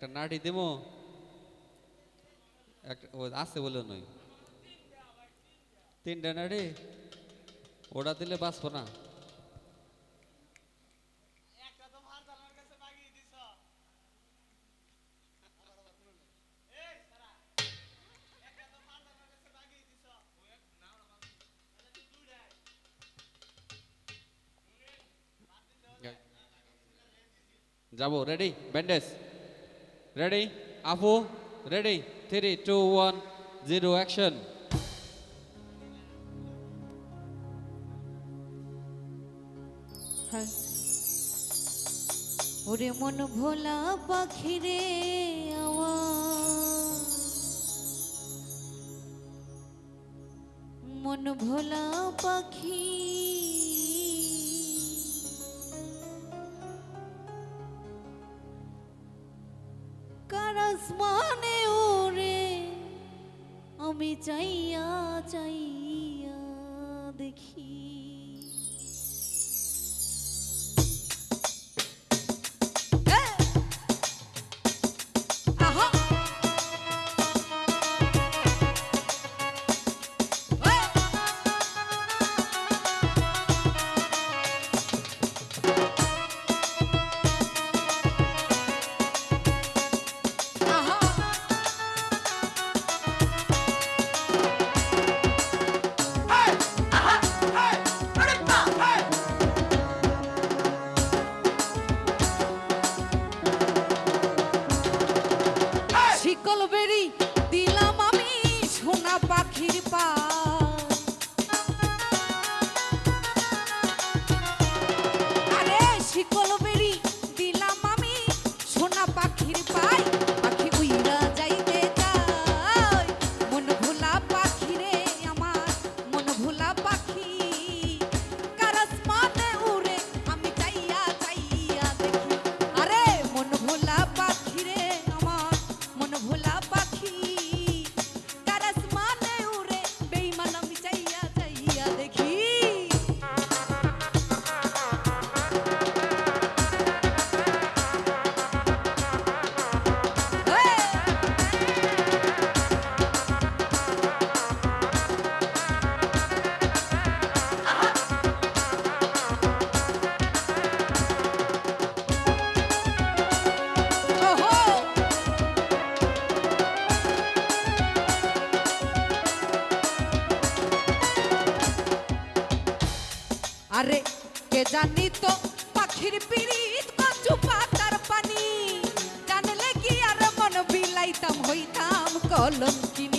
একটা নাড়ি দেবো আছে বলে নই তিনটা নাড়ি? ওটা দিলে বাঁচবো না। যাব রেডি ব্যান্ডেজ রেডি আপু ready three two one zero action. ওরে মন ভোলা পাখিরে আওয়াজ। মন ভোলা পাখি কারাস মানে ওরে আমি চাইয়া চাইয়া আরে, কে জানি তো পাখির পিড়িত কচু পাতার পানি। জানলে কি আর মন বিলাইতাম, হইতাম কলম আ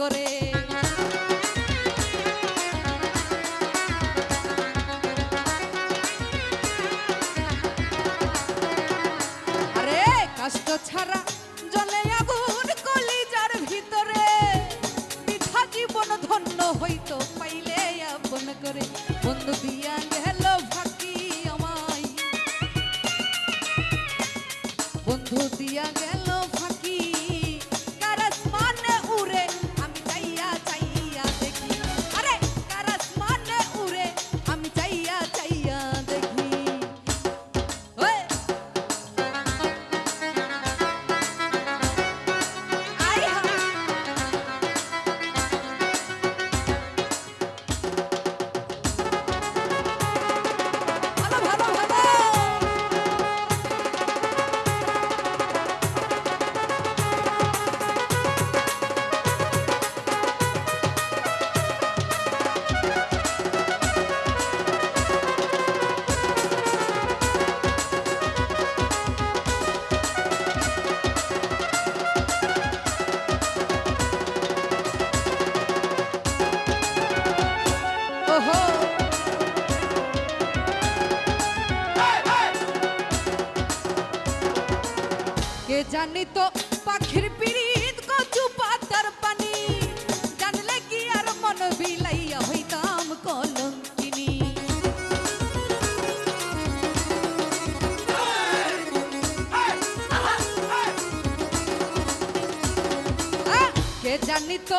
করে। আরে কষ্ট ছাড়া জলে আগুন কলিজার ভিতরে। বৃথা জীবন ধন্য হইতো, পাইলে আপন করে। বন্ধু দিয়া গেল ফাঁকি আমায়। বন্ধু দিয়া গেল জানি তো পাখির পিড়িত কচু পাতার পানি। জানলে কি আর মন বিলাইয়া হইতাম কলঙ্কিনি। কে জানি তো